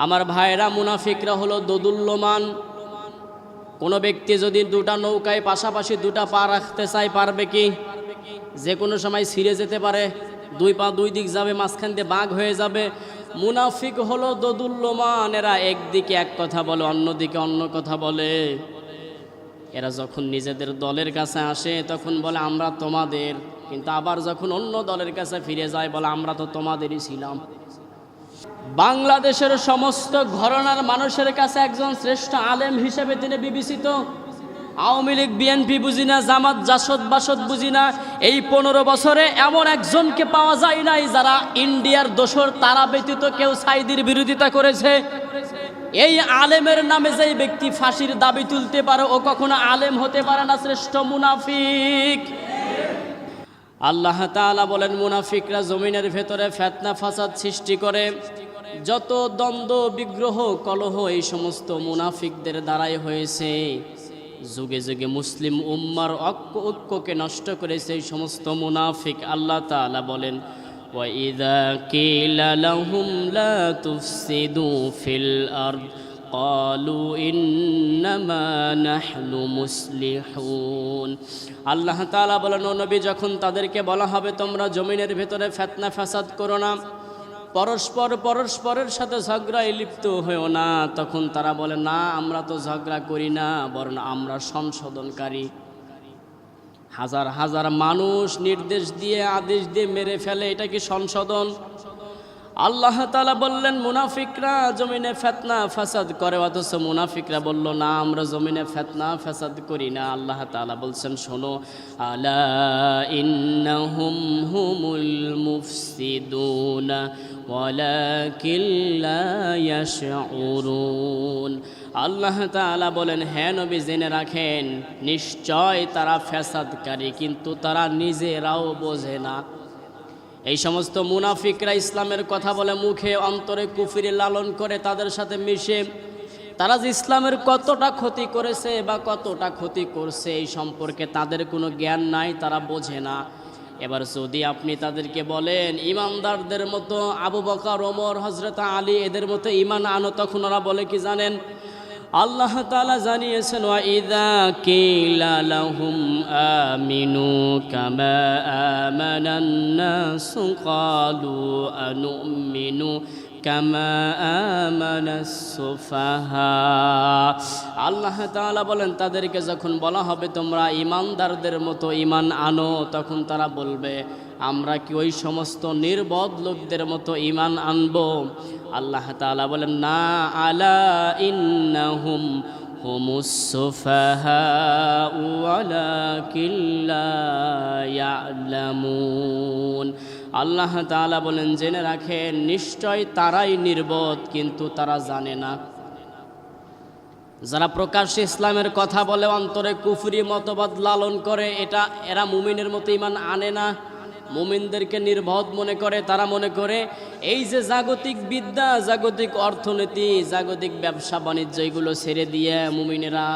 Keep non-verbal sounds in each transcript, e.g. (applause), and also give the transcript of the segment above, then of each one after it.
আমার ভাইরা মুনাফিকরা হলো দোদুল্যমান। কোনো ব্যক্তি যদি দুটা নৌকায় পাশাপাশি দুটা পা রাখতে চায়, পারবে কি? যে কোনো সময় ছিঁড়ে যেতে পারে, দুই পা দুই দিক যাবে, মাঝখান দিয়ে বাঘ হয়ে যাবে। মুনাফিক হলো দোদুল্যমান, এরা একদিকে এক কথা বলে, অন্যদিকে অন্য কথা বলে। এরা যখন নিজেদের দলের কাছে আসে, তখন বলে, আমরা তোমাদের। কিন্তু আবার যখন অন্য দলের কাছে ফিরে যায়, বলে, আমরা তো তোমাদেরই ছিলাম। বাংলাদেশের সমস্ত ঘরনার মানুষের কাছে একজন শ্রেষ্ঠ আলেম হিসেবে তিনি বিবেচিত। আওয়ামী লীগ, বিএনপি বুঝি না, জামাত, জাসদ, বাসদ বুঝি না। এই পনেরো বছরে এমন একজনকে পাওয়া যায় নাই যারা ইন্ডিয়ার দোসর, তারা ব্যতীত কেউ সাইদির বিরোধিতা করেছে। এই আলেমের নামে যেই ব্যক্তি ফাঁসির দাবি তুলতে পারে, ও কখনো আলেম হতে পারে না, শ্রেষ্ঠ মুনাফিক। আল্লাহ তাআলা বলেন, মুনাফিকরা জমিনের ভেতরে ফেতনা, ফাসাদ সৃষ্টি করে। যত দ্বন্দ্ব বিগ্রহ কলহ এই সমস্ত মুনাফিকদের দ্বারাই হয়েছে যুগে যুগে মুসলিম উম্মার ঐক্য ঐক্যকে নষ্ট করেছে এই সমস্ত মুনাফিক আল্লাহ তাআলা বলেন وَإِذَا قِيلَ لَهُمْ لَا تُفْسِدُوا فِي الْأَرْضِ قالوا إنما نحن মুসলিহুন আল্লাহ তাআলা বলেন ও নবী যখন তাদেরকে বলা হবে তোমরা জমিনের ভেতরে ফেতনা ফাসাদ করো না পরস্পর পরস্পরের সাথে ঝগড়ায় লিপ্ত হয়েও না। তখন তারা বলে, না, আমরা তো ঝগড়া করি না, বরং আমরা সংশোধনকারী। হাজার হাজার মানুষ নির্দেশ দিয়ে, আদেশ দিয়ে মেরে ফেলে, এটা কি সংশোধন? আল্লাহ তালা বললেন, মুনাফিকরা জমিনে ফেতনা, ফাসাদ করে। অথচ মুনাফিকরা বলল, না, আমরা জমিনে ফেতনা, ফাসাদ করি না। আল্লাহ তালা বলছেন, শোনো, আলা হুমুল আল্লাহ তাআলা বলেন হ্যাঁ নবী, জেনে রাখেন, নিশ্চয় তারা ফ্যাসাদকারী কিন্তু তারা নিজেরাও বোঝে না। এই সমস্ত মুনাফিকরা ইসলামের কথা বলে মুখে অন্তরে কুফিরে লালন করে তাদের সাথে মিশে, তারা যে ইসলামের কতটা ক্ষতি করেছে বা কতটা ক্ষতি করছে এই সম্পর্কে তাদের কোনো জ্ঞান নাই, তারা বোঝে না। এবার যদি আপনি তাদেরকে বলেন, ইমানদারদের মতো আবু বকর, ওমর হজরত আলী, এদের মতো ইমান আনো, তখন ওরা বলে কি জানেন? আল্লাহ তালা জানিয়েছেন ওয়াইদা কিলা লাহুম আমিনু কামা আমানান্নাসু ক্বালু আনুমিনু কামা আমানাস সুফাহা। আল্লাহ তাআলা বলেন, তাদেরকে যখন বলা হবে তোমরা ইমানদারদের মতো ইমান আনো, তখন তারা বলবে আমরা কি ওই সমস্ত নির্বোধ লোকদের মতো ইমান আনব? আল্লাহ তাআলা বলেন, না, আলা ইন্নাহুম আল্লাহ তাআলা বলেন, জেনে রাখেন, নিশ্চয় তারাই নির্বোধ, কিন্তু তারা জানে না। যারা প্রকাশ্যে ইসলামের কথা বলে, অন্তরে কুফরি মতবাদ লালন করে, এটা এরা মুমিনের মতো ইমান আনে না। মুমিনদেরকে নির্বোধ মনে করে, তারা মনে করে, এই যে জাগতিক বিদ্যা, জাগতিক অর্থনীতি, জাগতিক ব্যবসা বাণিজ্য, এগুলো ছেড়ে দিয়ে মুমিনেরা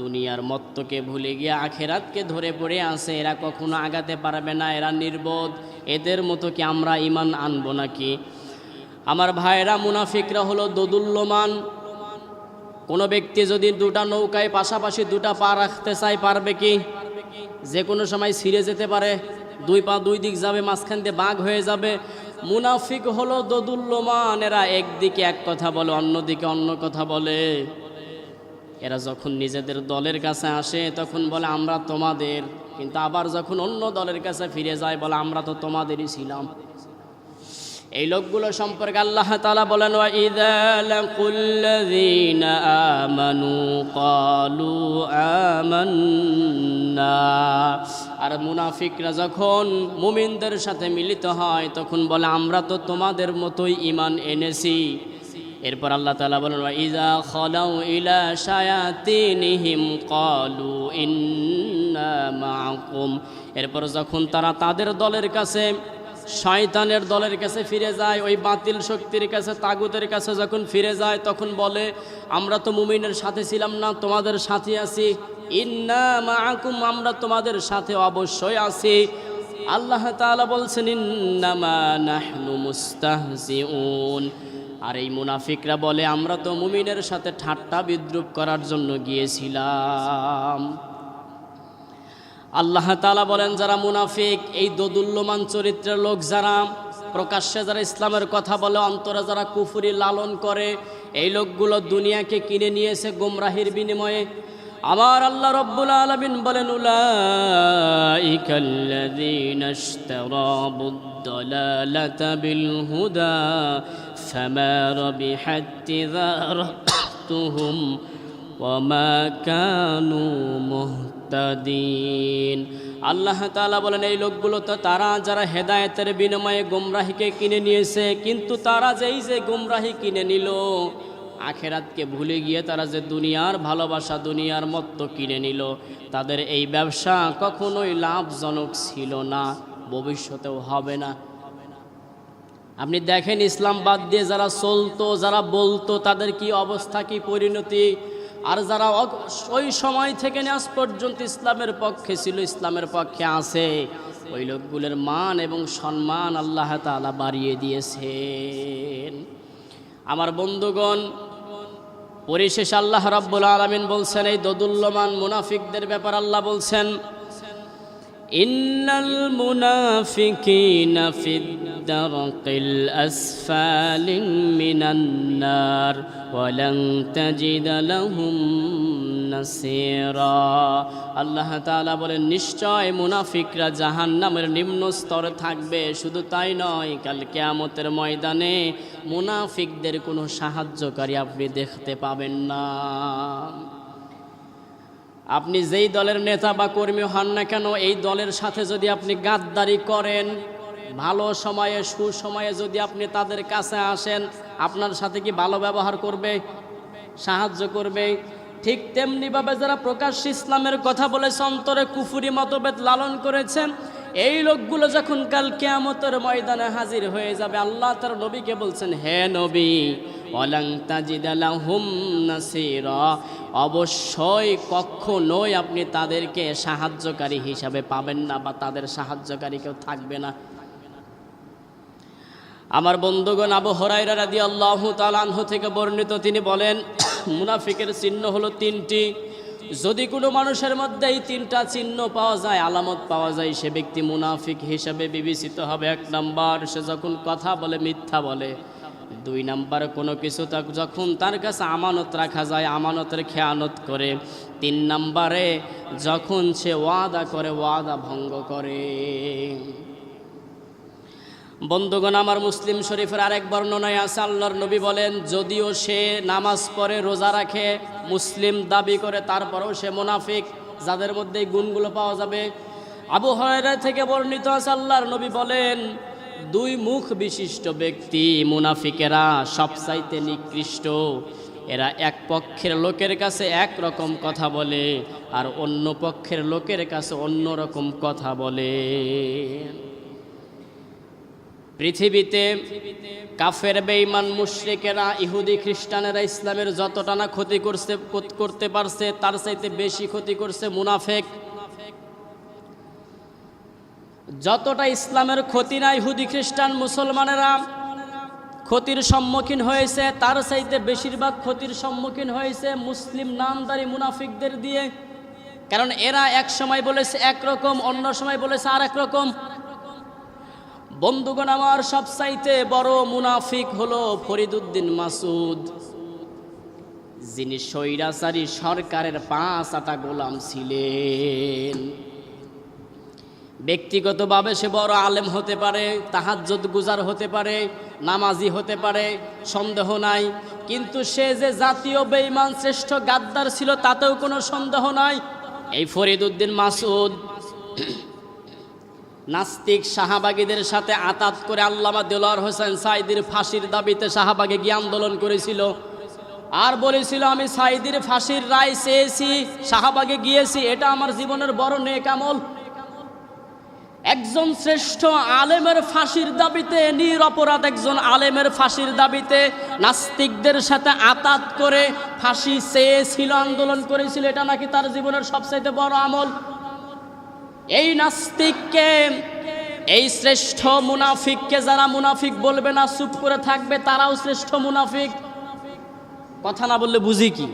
দুনিয়ার মত্তকে ভুলে গিয়ে আখেরাতকে ধরে পড়ে আছে। এরা কখনো আগাতে পারবে না, এরা নির্বোধ। এদের মতো কি আমরা ইমান আনব নাকি? আমার ভাইরা মুনাফিকরা হলো দোদুল্যমান। কোনো ব্যক্তি যদি দুটা নৌকায় পাশাপাশি দুটা পা রাখতে চায়, পারবে কি? যে কোনো সময় ছিঁড়ে যেতে পারে। দুই পা দুই দিক যাবে, মাঝখান দিয়ে বাঘ হয়ে যাবে। মুনাফিক হলো দদুল্যমান, এরা একদিকে এক কথা বলে, অন্যদিকে অন্য কথা বলে। এরা যখন নিজেদের দলের কাছে আসে, তখন বলে, আমরা তোমাদের। কিন্তু আবার যখন অন্য দলের কাছে ফিরে যায়, বলে, আমরা তো তোমাদেরই ছিলাম। এই লোকগুলো সম্পর্কে আল্লাহ তালা বলেন আমানু আর মুনাফিকরা যখন মুমিনদের সাথে মিলিত হয়, তখন বলে, আমরা তো তোমাদের মতোই ইমান এনেছি। এরপর আল্লাহ তালা বলেন ইজা খলাউ ইলা সায়াতিনিহিম কলু ইন্না মাকুম এরপর যখন তারা তাদের দলের কাছে শয়তানের দলের কাছে ফিরে যায়, ওই বাতিল শক্তির কাছে, তাগুতের কাছে যখন ফিরে যায়, তখন বলে, আমরা তো মুমিনের সাথে ছিলাম না, তোমাদের সাথে আছি। ইন্না মাআকুম, আমরা তোমাদের সাথে অবশ্যই আছি। আল্লাহ তাআলা বলছেন ইন্নামা নাহনু মুস্তাহজিউন। আর এই মুনাফিকরা বলে, আমরা তো মুমিনের সাথে ঠাট্টা বিদ্রুপ করার জন্য গিয়েছিলাম। আল্লাহ তালা বলেন, যারা মুনাফিক, এই দোদুল্যমান চরিত্রের লোক যারা, প্রকাশ্যে যারা ইসলামের কথা বলে, অন্তরে যারা কুফুরি লালন করে, এই লোকগুলো দুনিয়াকে কিনে নিয়েছে গোমরাহির বিনিময়ে। আমার আল্লাহ রব্বুল আলমিন বলেন ওয়ামা কানু মুহতাদিন আল্লাহ তাআলা বলেন, এই লোকগুলো তো তারা যারা হেদায়েতের বিনিময়ে গুমরাহিকে কিনে নিয়েছে, কিন্তু তারা যেই যে গুমরাহি কিনে নিল, আখেরাতকে ভুলে গিয়ে তারা যে দুনিয়ার ভালোবাসা, দুনিয়ার মত্ত কিনে নিল, তাদের এই ব্যবসা কখনোই লাভজনক ছিল না, ভবিষ্যতেও হবে না। আপনি দেখেন ইসলাম বাদ দিয়ে যারা চলতো, যারা বলতো, তাদের কি অবস্থা, কি পরিণতি? আর যারা ওই সময় থেকে আজ পর্যন্ত ইসলামের পক্ষে ছিল, ইসলামের পক্ষে আছে। ওই লোকগুলোর মান এবং সম্মান আল্লাহ তালা বাড়িয়ে দিয়েছেন। আমার বন্ধুগণ, পরিশেষ আল্লাহ রাব্বুল আলামিন বলছেন, এই দদুল্যমান মুনাফিকদের ব্যাপার আল্লাহ বলছেন, ইন্নাল মুনাফিকিনা ফিদ দারকিল আসফালিন মিনান নার ওয়ালান তাজিদ লাহুম নাসীরা আল্লাহ তাআলা বলেন, নিশ্চয় মুনাফিকরা জাহান্নামের নিম্ন স্তরে থাকবে। শুধু তাই নয়, কাল কিয়ামতের ময়দানে মুনাফিকদের কোনো সাহায্যকারী আপনি দেখতে পাবেন না। আপনি যেই দলের নেতা বা কর্মী হন না কেন, এই দলের সাথে যদি আপনি গাদ্দারি করেন ভালো সময়ে, সুসময়ে যদি আপনি তাদের কাছে আসেন, আপনার সাথে কি ভালো ব্যবহার করবে, সাহায্য করবে? ঠিক তেমনিভাবে যারা প্রকাশ্য ইসলামের কথা বলেছে, অন্তরে কুফুরি মতভেদ লালন করেছেন, এই লোকগুলো যখন কাল কেয়ামতের ময়দানে হাজির হয়ে যাবে, আল্লাহ তার নবীকে বলছেন, হে নবী অলাং তাজিদালাহুম নাসিরা। অবশ্যই কখনোই আপনি তাদেরকে সাহায্যকারী হিসাবে পাবেন না বা তাদের সাহায্যকারী কেউ থাকবে না। আমার বন্ধুগণ আবু হরাইরা রাদি আল্লাহ তালাহ থেকে বর্ণিত, তিনি বলেন, (clears throat) মুনাফিকের চিহ্ন হলো তিনটি। যদি কোনো মানুষের মধ্যে এই তিনটা চিহ্ন পাওয়া যায়, আলামত পাওয়া যায়, সে ব্যক্তি মুনাফিক হিসাবে বিবেচিত হবে। এক নাম্বার, সে যখন কথা বলে, মিথ্যা বলে। দুই নাম্বার, কোনো কিছু যখন তার কাছে আমানত রাখা যায়, আমানতের খেয়ানত করে। তিন নাম্বারে, যখন সে ওয়াদা করে, ওয়াদা ভঙ্গ করে। বন্ধুগণ, আমার মুসলিম শরীফের আরেক বর্ণনায় আছে, আল্লাহর নবী বলেন, যদিও সে নামাজ পড়ে, রোজা রাখে, মুসলিম দাবি করে, তারপরেও সে মুনাফিক, যাদের মধ্যে এই গুণগুলো পাওয়া যাবে। আবু হরাইরা থেকে বর্ণিত আছে, আল্লাহর নবী বলেন, দুই মুখ বিশিষ্ট ব্যক্তি, মুনাফিকেরা সবচাইতে নিকৃষ্ট। এরা এক পক্ষের লোকের কাছে এক রকম কথা বলে, আর অন্য পক্ষের লোকের কাছে অন্য রকম কথা বলে। পৃথিবীতে কাফের, বেঈমান, মুশরিকেরা, ইহুদি, খ্রিস্টানেরা ইসলামের যতটা না ক্ষতি করছে, করতে পারছে, তার চাইতে বেশি ক্ষতি করছে মুনাফেক। যতটা ইসলামের ক্ষতি না ইহুদি, খ্রিস্টান, মুসলমানেরা ক্ষতির সম্মুখীন হয়েছে, তার চাইতে বেশিরভাগ ক্ষতির সম্মুখীন হয়েছে মুসলিম নামদারি মুনাফিকদের দিয়ে। কারণ এরা এক সময় বলেছে একরকম অন্য সময় বলেছে আর রকম। বন্ধুগণ, আমার সবচাইতে বড় মুনাফিক হলো ফরিদুদ্দিন মাসুদ যিনি স্বৈরাচারী সরকারের পাঁচ আটা গোলাম ছিলেন। ব্যক্তিগতভাবে সে বড় আলেম হতে পারে, তাহাজ্জুদ গুজার হতে পারে, নামাজি হতে পারে, সন্দেহ নাই। কিন্তু সে যে জাতীয় বেঈমান, শ্রেষ্ঠ গাদ্দার ছিল, তাতেও কোনো সন্দেহ নাই। এই ফরিদুদ্দিন মাসুদ নাস্তিক শাহবাগীদের সাথে আতাত করে আল্লামা দেলোয়ার হোসেন সাইদির ফাঁসির দাবিতে শাহবাগে গিয়ে আন্দোলন করেছিল। আর বলেছিল, আমি সাইদির ফাঁসির রায় চেয়েছি, শাহবাগে গিয়েছি, এটা আমার জীবনের বড় নেক আমল। একজন শ্রেষ্ঠ আলেমের ফাঁসির দাবিতে নিরপরাধ একজন আলেমের ফাঁসির দাবিতে নাস্তিকদের সাথে আতাত করে ফাঁসি চেয়েছিল, আন্দোলন করেছিল, এটা নাকি তার জীবনের সবচাইতে বড় আমল? এই নাস্তিককে, এই শ্রেষ্ঠ মুনাফিককে যারা মুনাফিক বলবে না, চুপ করে থাকবে, তারাও শ্রেষ্ঠ মুনাফিক। কথা না বললে বুঝি কি?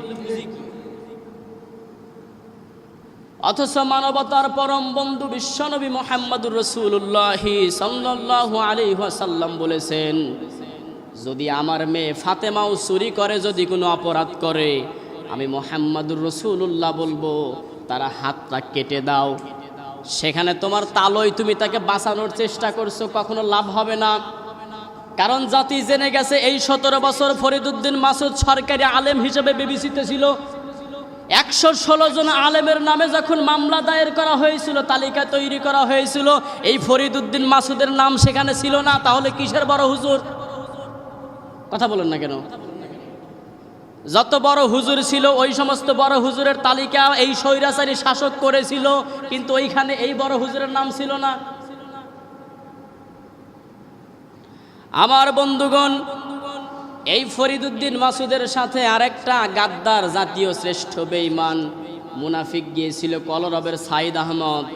অথচ মানবতার পরম বন্ধু বিশ্বনবী মোহাম্মদুর রসুল্লাহ সাল্লাহ আলী সাল্লাম বলেছেন, যদি আমার মেয়ে ফাতেমাও চুরি করে, যদি কোনো অপরাধ করে, আমি মোহাম্মদুর রসুল্লাহ বলব, তারা হাতটা কেটে দাও। সেখানে তোমার তালই তুমি তাকে বাঁচানোর চেষ্টা করছ, কখনো লাভ হবে না। কারণ জাতি জেনে গেছে, এই সতেরো বছর ফরিদুদ্দিন মাসুদ সরকারি আলেম হিসেবে বিবেচিত ছিল। একশো ষোলো জন আলেমের নামে যখন মামলা দায়ের করা হয়েছিল, তালিকা তৈরি করা হয়েছিল, এই ফরিদুদ্দিন মাসুদের নাম সেখানে ছিল না, তাহলে কিসের বড় হুজুর? কথা বলেন না কেন? যত বড় হুজুর ছিল, ওই সমস্ত বড় হুজুরের তালিকা এই স্বৈরাচারী শাসক করেছিল, কিন্তু ওইখানে এই বড় হুজুরের নাম ছিল না। আমার বন্ধুগণ, এই ফরিদুদ্দিন মাসুদের সাথে আরেকটা গাদ্দার জাতীয় শ্রেষ্ঠ বেঈমান মুনাফিক গিয়েছিল, কলরবের সাইদ আহমদ।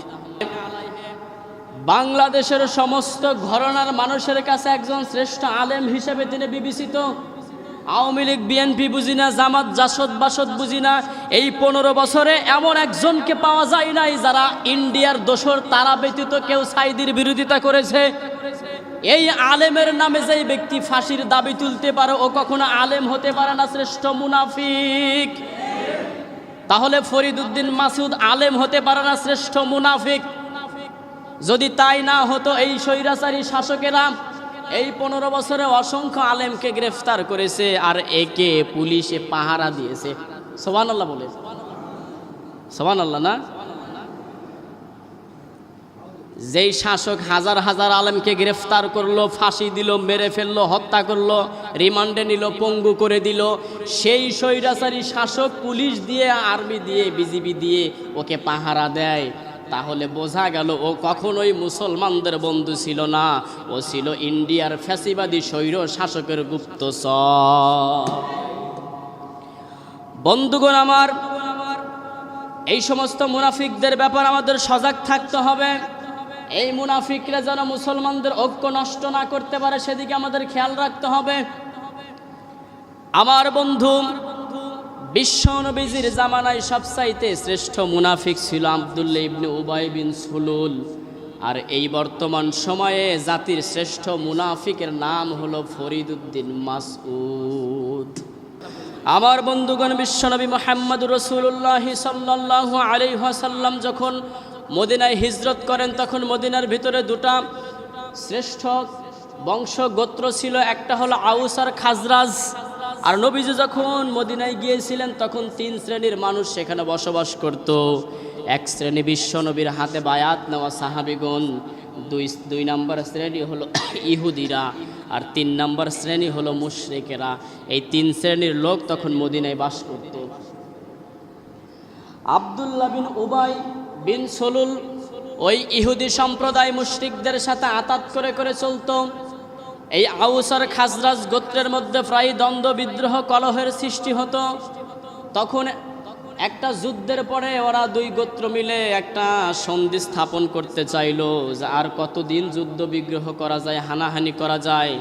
বাংলাদেশের সমস্ত ঘরনার মানুষের কাছে একজন শ্রেষ্ঠ আলেম হিসেবে তিনি বিবেচিত। আওয়ামী লীগ বিএনপি বুঝি না, জামাত, জাসদ, বাসদ বুঝি না। এই পনেরো বছরে এমন একজনকে পাওয়া যায় নাই যারা ইন্ডিয়ার দোসর, তারা ব্যতীত কেউ সাইদির বিরোধিতা করেছে। এই আলেমের নামে যেই ব্যক্তি ফাঁসির দাবি তুলতে পারে, ও কখনো আলেম হতে পারে না, শ্রেষ্ঠ মুনাফিক। তাহলে ফরিদ উদ্দিন মাসুদ আলেম হতে পারে না, শ্রেষ্ঠ মুনাফিক। যদি তাই না হতো, এই স্বৈরাচারী শাসকেরা এই পনেরো বছরে অসংখ্য আলেমকে গ্রেফতার করেছে আর একে পুলিশে পাহারা দিয়েছে। সোবান আল্লাহ বলে। সোবান আল্লাহ না? যেই শাসক হাজার হাজার আলেমকে গ্রেফতার করল, ফাঁসি দিল, মেরে ফেলল, হত্যা করল, রিমান্ডে নিল, পঙ্গু করে দিল, সেই স্বৈরাচারী শাসক পুলিশ দিয়ে, আর্মি দিয়ে, বিজিবি দিয়ে ওকে পাহারা দেয়। তাহলে বোঝা গেল ও কখনোই মুসলমানদের বন্ধু ছিল না। ও ছিল ইন্ডিয়ার ফ্যাসিবাদী স্বৈর শাসকের গুপ্ত বন্ধুগণ আমার, এই সমস্ত মুনাফিকদের ব্যাপার আমাদের সজাগ থাকতে হবে। এই মুনাফিকরা যেন মুসলমানদের ঐক্য নষ্ট না করতে পারে, সেদিকে আমাদের খেয়াল রাখতে হবে। আমার বন্ধু বিশ্ব নবীজির জামানায় সবচাইতে শ্রেষ্ঠ মুনাফিক ছিল আবদুল্লাহ ইবনে উবাই বিন সুলুল। আর এই বর্তমান সময়ে জাতির শ্রেষ্ঠ মুনাফিকের নাম হলো ফরিদুদ্দিন মাসউদ। আমার বন্ধুগণ বিশ্বনবী মোহাম্মদ রসুল্লাহ সাল্লাহ আলিহাসাল্লাম যখন মদিনায় হিজরত করেন, তখন মদিনার ভিতরে দুটা শ্রেষ্ঠ বংশ গোত্র ছিল। একটা হলো আউস আর খাজরাজ। আর নবীজি যখন মদিনায় গিয়েছিলেন, তখন তিন শ্রেণির মানুষ সেখানে বসবাস করত। এক শ্রেণি বিশ্ব নবীর হাতে বায়াত নেওয়া সাহাবিগণ, দুই দুই নম্বর শ্রেণি হলো (coughs) ইহুদিরা আর তিন নম্বর শ্রেণি হলো মুশরিকেরা। এই তিন শ্রেণির লোক তখন মদিনায় বাস করত। আবদুল্লাহ বিন উবাই বিন সলুল, ওই ইহুদি সম্প্রদায় মুশরিকদের সাথে আতাত করে করে চলতো। এই আউসার খাজরাজ গোত্রের মধ্যে প্রায় দ্বন্দ্ব বিদ্রোহ কলহের সৃষ্টি হতো। তখন একটা যুদ্ধের পরে ওরা দুই গোত্র মিলে একটা সন্ধি স্থাপন করতে চাইলো যে আর কতদিন যুদ্ধ বিগ্রহ করা যায়, হানাহানি করা যায়।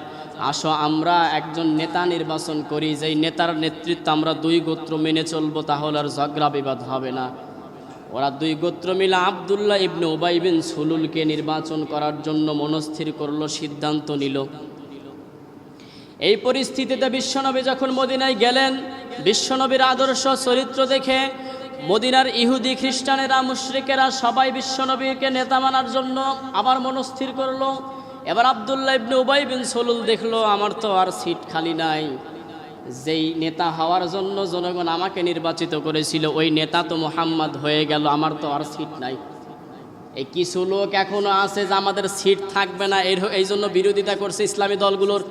আসো আমরা একজন নেতা নির্বাচন করি, যেই নেতার নেতৃত্ব আমরা দুই গোত্র মেনে চলবো, তাহলে আর ঝগড়া বিবাদ হবে না। ওরা দুই গোত্র মিলে আবদুল্লাহ ইবনে ওবাই বিন সুলুলকে নির্বাচন করার জন্য মনস্থির করল, সিদ্ধান্ত নিল। এই পরিস্থিতিতে বিশ্বনবী যখন মদিনায় গেলেন, বিশ্বনবীর আদর্শ চরিত্র দেখে মদিনার ইহুদি খ্রিস্টানেরা, মুশরিকেরা সবাই বিশ্বনবীকে নেতা মানার জন্য আবার মনস্থির করল। এবার আবদুল্লাহ ইবনে উবাই বিন সলুল দেখল, আমার তো আর সিট খালি নাই। যেই নেতা হওয়ার জন্য জনগণ আমাকে নির্বাচিত করেছিল, ওই নেতা তো মোহাম্মদ হয়ে গেল, আমার তো আর সিট নাই। এই কিছু লোক এখনও আছে যে আমাদের সিট থাকবে না, এর এই জন্য বিরোধিতা করছে ইসলামী দলগুলোর।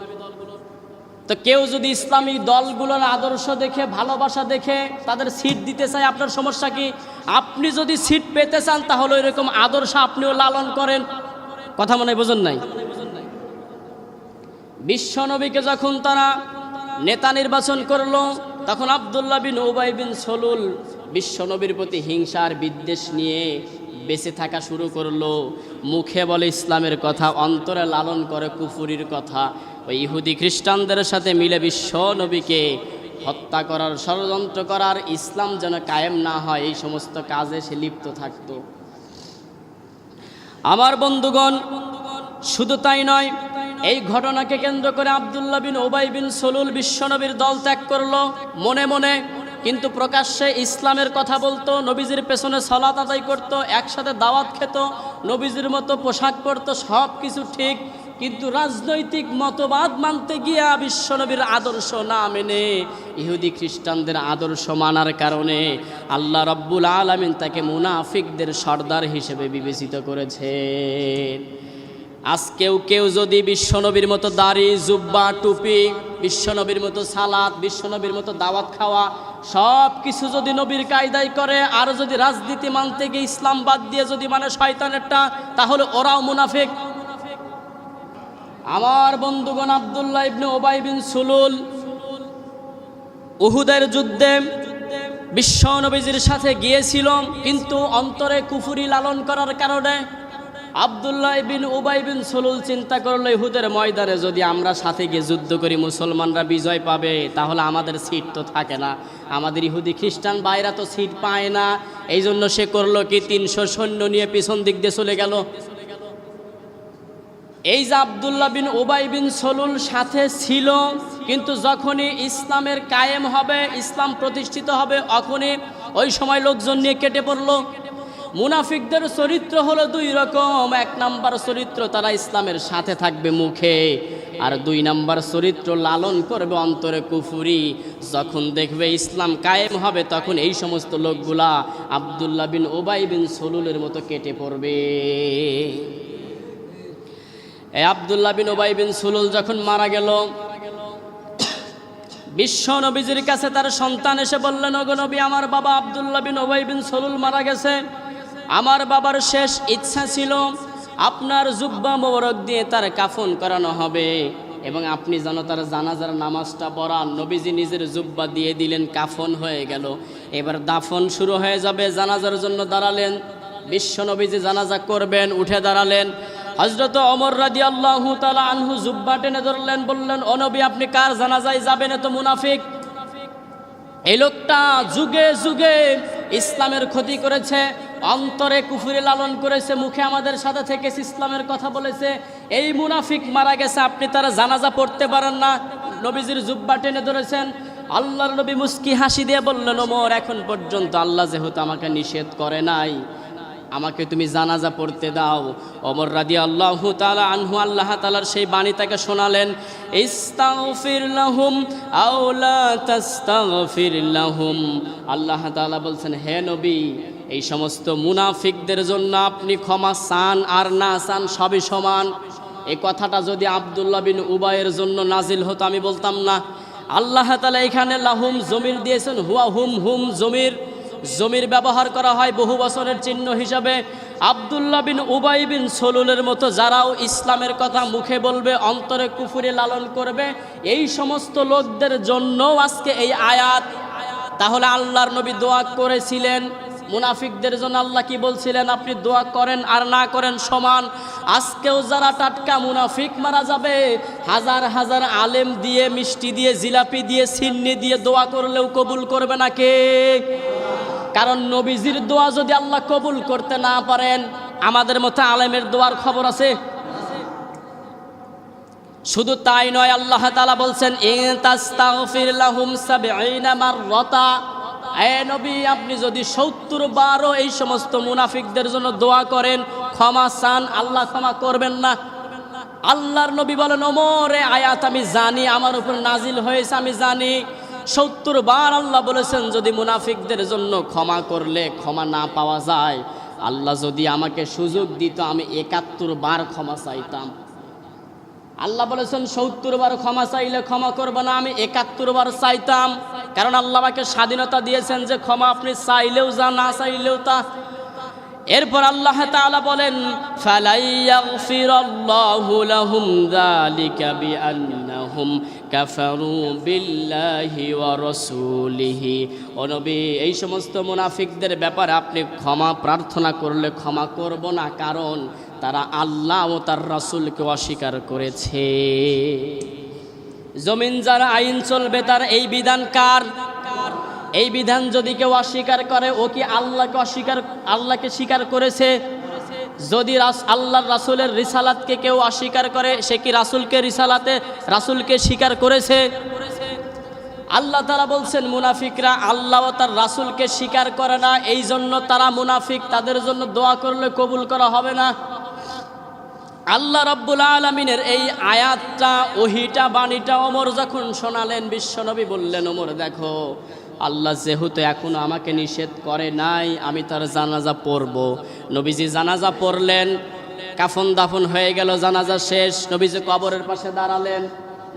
তো কেউ যদি ইসলামী দলগুলোর আদর্শ দেখে, ভালোবাসা দেখে তাদের সিট দিতে চায়, আপনার সমস্যা কি? আপনি যদি সিট পেতে চান, তাহলে এরকম আদর্শ আপনিও লালন করেন। কথা মনে বোঝেন নাই? বিশ্বনবীকে যখন তারা নেতা নির্বাচন করল, তখন আবদুল্লাহ বিন উবাই বিন সলুল বিশ্বনবীর প্রতি হিংসার বিদ্বেষ নিয়ে বেঁচে থাকা শুরু করল। মুখে বলে ইসলামের কথা, অন্তরে লালন করে কুফুরির কথা। ওই ইহুদি খ্রিস্টানদের সাথে মিলে বিশ্ব নবীকে হত্যা করার ষড়যন্ত্র করার ইসলাম যেন কায়েম না হয়, এই সমস্ত কাজে সে লিপ্ত থাকতো। আমার বন্ধুগণ, শুধু তাই নয়, এই ঘটনাকে কেন্দ্র করে আবদুল্লাহ বিন ওবাই বিন সলুল বিশ্বনবীর দল ত্যাগ করল মনে মনে, কিন্তু প্রকাশ্যে ইসলামের কথা বলতো, নবীজির পেছনে সলাত আদায় করতো, একসাথে দাওয়াত খেত, নবীজির মতো পোশাক পরতো সব কিছু ঠিক কিন্তু রাজনৈতিক মতবাদ মানতে গিয়া বিশ্বনবীর আদর্শ না মেনে ইহুদি খ্রিস্টানদের আদর্শ মানার কারণে আল্লাহ রব্বুল আলমিন তাকে মুনাফিকদের সর্দার হিসেবে বিবেচিত করেছেন। আজকেও কেউ কেউ যদি বিশ্বনবীর মতো দাড়ি, জুব্বা, টুপি, বিশ্বনবীর মতো সালাদ, বিশ্বনবীর মতো দাওয়াত খাওয়া সব কিছু যদি নবীর কায়দায় করে, আর যদি রাজনীতি মানতে গিয়ে ইসলাম বাদ দিয়ে যদি মানে শয়তানেরটা, তাহলে ওরাও মুনাফিক। আমার বন্ধুগণ আবদুল্লাহ ইবনে ওবাই বিন সুলুল উহুদের যুদ্ধে বিশ্ব নবীজির সাথে গিয়েছিল কিন্তু অন্তরে কুফুরি লালন করার কারণে আবদুল্লাহ বিন উবাই বিন সলুল চিন্তা করল, ইহুদের ময়দানে যদি আমরা সাথে গিয়ে যুদ্ধ করি, মুসলমানরা বিজয় পাবে, তাহলে আমাদের সিট তো থাকে না। আমাদের ইহুদি খ্রিস্টান বাইরা তো সিট পায় না। এই জন্য সে করল কি, তিনশো সৈন্য নিয়ে পিছন দিক দিয়ে চলে গেল। এই যে আবদুল্লাহ বিন ওবাই বিন সলুল সাথে ছিল, কিন্তু যখনই ইসলামের কায়েম হবে, ইসলাম প্রতিষ্ঠিত হবে, অখনই ওই সময় লোকজন নিয়ে কেটে পড়ল। মুনাফিকদের চরিত্র হলো দুই রকম। এক নাম্বার চরিত্র তারা ইসলামের সাথে থাকবে মুখে, আর দুই নাম্বার চরিত্র লালন করবে অন্তরে কুফুরি। যখন দেখবে ইসলাম কায়েম হবে, তখন এই সমস্ত লোকগুলা আবদুল্লাহ বিন ওবাই বিন সলুলের মতো কেটে পড়বে। এই আবদুল্লাহ বিন ওবাই বিন সুলুল যখন মারা গেল, বিশ্ব নবীজির কাছে তার সন্তান এসে বললেন নবী, আমার বাবা আবদুল্লাহ বিন ওবাই বিন সলুল মারা গেছে। আমার বাবার শেষ ইচ্ছা ছিল আপনার জুব্বা মোবারক দিয়ে তার কাফন করানো হবে এবং আপনি যেন তার জানাজার নামাজটা পড়ান নবীজি নিজের জুব্বা দিয়ে দিলেন, কাফন হয়ে গেল। এবার দাফন শুরু হয়ে যাবে, জানাজার জন্য দাঁড়ালেন। বিশ্ব নবীজি জানাজা করবেন, উঠে দাঁড়ালেন। হজরত অমর রাজি আল্লাহ তালা আনহু জুব্বা টেনে ধরলেন, বললেন অনবী আপনি কার জানাজায় যাবেন এত মুনাফিক? এই লোকটা যুগে যুগে ইসলামের ক্ষতি করেছে, অন্তরে কুফুরি লালন করেছে, মুখে আমাদের সাথে থেকে ইসলামের কথা বলেছে। এই মুনাফিক মারা গেছে, আপনি তারা জানাজা পড়তে পারেন না। নবীজির জুব্বা টেনে ধরেছেন। আল্লাহর নবী মুস্কি হাসি দিয়ে বললেন, ওমর, এখন পর্যন্ত আল্লাহ যেহেতু আমাকে নিষেধ করে নাই আমাকে তুমি জানাজা পড়তে দাও। অমর রাদি আল্লাহ তালা আনহু আল্লাহ তালার সেই বাণী তাকে শোনালেন আল্লাহ তাআলা বলছেন, হে নবী, এই সমস্ত মুনাফিকদের জন্য আপনি ক্ষমা চান আর না চান সবই সমান। এই কথাটা যদি আবদুল্লাহ বিন উবাইয়ের জন্য নাজিল হতো, আমি বলতাম না। আল্লাহ তালা এখানে লাহুম জমির দিয়েছেন, হুয়া হুম হুম জমির। জমির ব্যবহার করা হয় বহু বছরের চিহ্ন হিসাবে। আবদুল্লাহ বিন উবাই বিন সলুলের মতো যারাও ইসলামের কথা মুখে বলবে, অন্তরে কুফুরে লালন করবে, এই সমস্ত লোকদের জন্যও আজকে এই আয়াত। তাহলে আল্লাহর নবী দোয়া করেছিলেন। মুনাফিকদের জন্য আল্লাহ কি বলছিলেন? আপনি দোয়া করেন আর না করেন সমান। আজকেও যারা টাটকা মুনাফিক মারা যাবে, হাজার হাজার আলেম দিয়ে, মিষ্টি দিয়ে, জিলাপি দিয়ে, সিন্নি দিয়ে দোয়া করলেও কবুল করবে না কে? কারণ নবীজির দোয়া যদি আল্লাহ কবুল করতে না পারেন, আমাদের মতো আলেমের দোয়ার খবর আছে? শুধু তাই নয়, আল্লাহ তালা বলছেন নবী, আপনি যদি সত্তর বারো এই সমস্ত মুনাফিকদের জন্য দোয়া করেন, ক্ষমা চান, আল্লাহ ক্ষমা করবেন না। আল্লাহর নবী বলেন, ওমরে আয়াত আমি জানি, আমার উপর নাজিল হয়েছে, আমি জানি। সত্তর বার আল্লাহ বলেছেন, যদি মুনাফিকদের জন্য ক্ষমা করলে ক্ষমা না পাওয়া যায়, আল্লাহ যদি আমাকে সুযোগ দিত, আমি একাত্তর বার ক্ষমা চাইতাম। আল্লাহ বলেছেন, সত্তর বার ক্ষমা চাইলে ক্ষমা করব না, আমি একাত্তর বার চাইতাম। কারণ আল্লাহ আমাকে স্বাধীনতা দিয়েছেন যে, ক্ষমা আপনি চাইলেও যা, না চাইলেও তা। এরপর আল্লাহ তাআলা বলেন এই সমস্ত মুনাফিকদের ব্যাপারে আপনি ক্ষমা প্রার্থনা করলে ক্ষমা করব না, কারণ তারা আল্লাহ ও তার রাসূলকে অস্বীকার করেছে। জমিন যার আইন চলবে, তার এই বিধান কার? এই বিধান যদি কেউ অস্বীকার করে, ও কি আল্লাহকে অস্বীকার, আল্লাহকে স্বীকার করেছে? যদি আল্লাহর রাসূলের রিসালাতকে কেউ অস্বীকার করে, সে কি রাসূলকে রিসালাতে, রাসূলকে স্বীকার করেছে? আল্লাহ তারা বলছেন, মুনাফিকরা আল্লাহ ও তার রাসূলকে স্বীকার করে না, এই জন্য তারা মুনাফিক, তাদের জন্য দোয়া করলে কবুল করা হবে না। আল্লাহ রব্বুল আলমিনের এই আয়াতটা, ওহিটা, বাণীটা ওমর যখন শোনালেন, বিশ্বনবী বললেন, ওমর, দেখো আল্লাহ যেহেতু এখনও আমাকে নিষেধ করে নাই, আমি তার জানাজা পড়ব। নবীজি জানাজা পড়লেন, কাফন দাফন হয়ে গেল, জানাজা শেষ। নবীজি কবরের পাশে দাঁড়ালেন,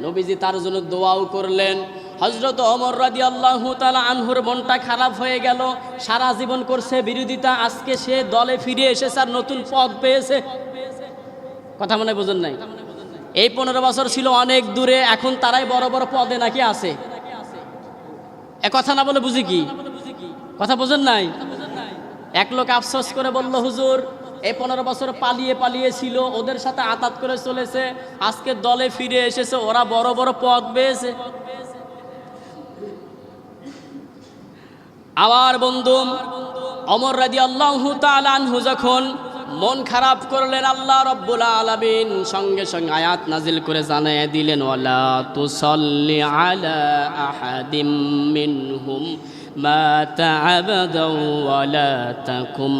নবীজি তার জন্য দোয়াও করলেন। হজরত অমর রাদি আল্লাহ তালা আনহুর মনটা খারাপ হয়ে গেল, সারা জীবন করছে বিরোধিতা, আজকে সে দলে ফিরে এসেছে আর নতুন পদ পেয়েছে। কথা মনে বুঝুন নাই? এই পনেরো বছর ছিল অনেক দূরে, এখন তারাই বড় বড় পদে নাকি আছে। এ কথা না বলে বুঝি কি? কথা বুঝুন নাই? এক লোক আফসোস করে বলল, হুজুর এই পনেরো বছর পালিয়ে পালিয়ে ছিল, ওদের সাথে আতাত করে চলেছে, আজকে দলে ফিরে এসেছে, ওরা বড় বড় পদ পেয়েছে। আবার বন্ধু, অমর রাদি আল্লাহ যখন মন খারাপ করলেন আল্লাহ রব্বুল আলমিন। সঙ্গে সঙ্গে আয়াত নাজিল করে জানিয়ে দিলেন, ওয়ালা তুসল্লি আলা আহাদিম মিনহুম মাতা আবাদাও ওয়ালা তাকুম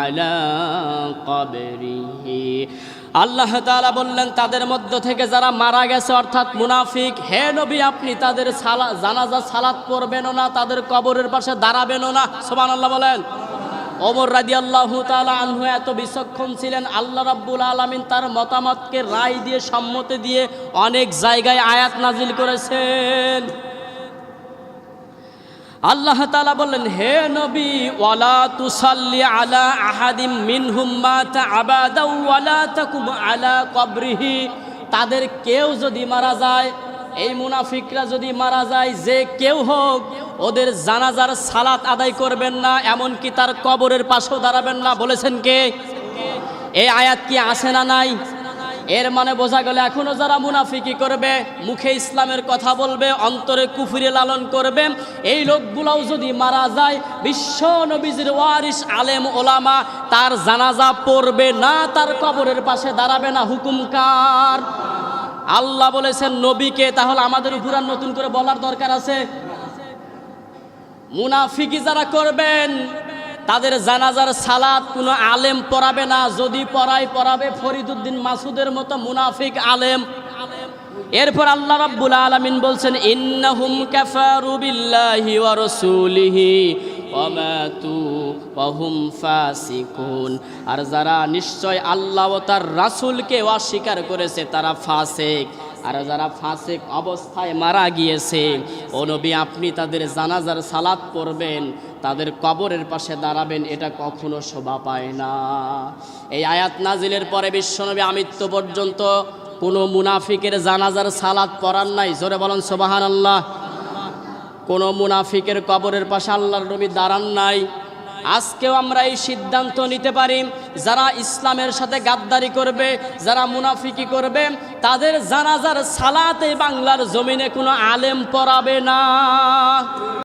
আলা কবরিহি। আল্লাহ তালা বললেন, তাদের মধ্য থেকে যারা মারা গেছে, অর্থাৎ মুনাফিক, হে নবী, আপনি তাদের সালা, জানাজা সালাত পড়বেনও না, তাদের কবরের পাশে দাঁড়াবেনও না। সোমান আল্লাহ বলেন। ওমর রাদি আল্লাহ আনহু এত বিচক্ষণ ছিলেন, আল্লাহ রাব্বুল আলমিন তার মতামতকে রায় দিয়ে, সম্মতি দিয়ে অনেক জায়গায় আয়াত নাজিল করেছেন। আল্লাহ তালা বললেন, হে নবী, ওয়ালা তুসাল্লি আলা আহাদিম মিনহুম আবাদা ওয়ালা তাকুম আলা কবরিহি। তাদের কেউ যদি মারা যায় এই মুনাফিকরা যদি মারা যায়, যে কেউ হোক, ওদের জানাজার সালাত আদায় করবেন না, এমনকি তার কবরের পাশেও দাঁড়াবেন না। বলেছেন কে? এই আয়াত কি আসে না নাই? এর মানে বোঝা গেল, এখনও যারা মুনাফিকি করবে, মুখে ইসলামের কথা বলবে, অন্তরে কুফুরে লালন করবে, এই লোকগুলাও যদি মারা যায়, বিশ্ব নবীজির ওয়ারিস আলেম ওলামা তার জানাজা পড়বে না, তার কবরের পাশে দাঁড়াবে না। হুকুমকার আল্লাহ বলেছেন, নবীকে, তাহলে আমাদের উপর আর নতুন করে বলার দরকার আছে? মুনাফিকি যারা করবেন, তাদের জানাজার সালাত কোনো আলেম পড়াবে না। যদি পড়াই পড়াবে ফরিদুদ্দিন মাসুদের মতো মুনাফিক আলেম। এরপর আল্লাহ রাব্বুল আলামিন বলছেন, ইন্নাহুম কাফারু বিল্লাহি ওয়া রাসূলিহি। আর যারা নিশ্চয় আল্লাহ ও তার রাসূলকে অস্বীকার করেছে, তারা ফাসিক। আর যারা ফাসিক অবস্থায় মারা গিয়েছে, ও নবী, আপনি তাদের জানাজার সালাত পড়বেন, তাদের কবরের পাশে দাঁড়াবেন, এটা কখনো শোভা পায় না। এই আয়াত নাজিলের পরে বিশ্বনবী আমৃত্য পর্যন্ত কোনো মুনাফিকের জানাজার সালাত পড়ার নাই। জোরে বলেন সোবাহান আল্লাহ কোনো মুনাফিকের কবরের পাশে আল্লাহর নবী দাঁড়ান নাই। আজকেও আমরা এই সিদ্ধান্ত নিতে পারি, যারা ইসলামের সাথে গাদ্দারি করবে, যারা মুনাফিকি করবে, তাদের জানাজার সালাতে বাংলার জমিনে কোনো আলেম পড়াবে না।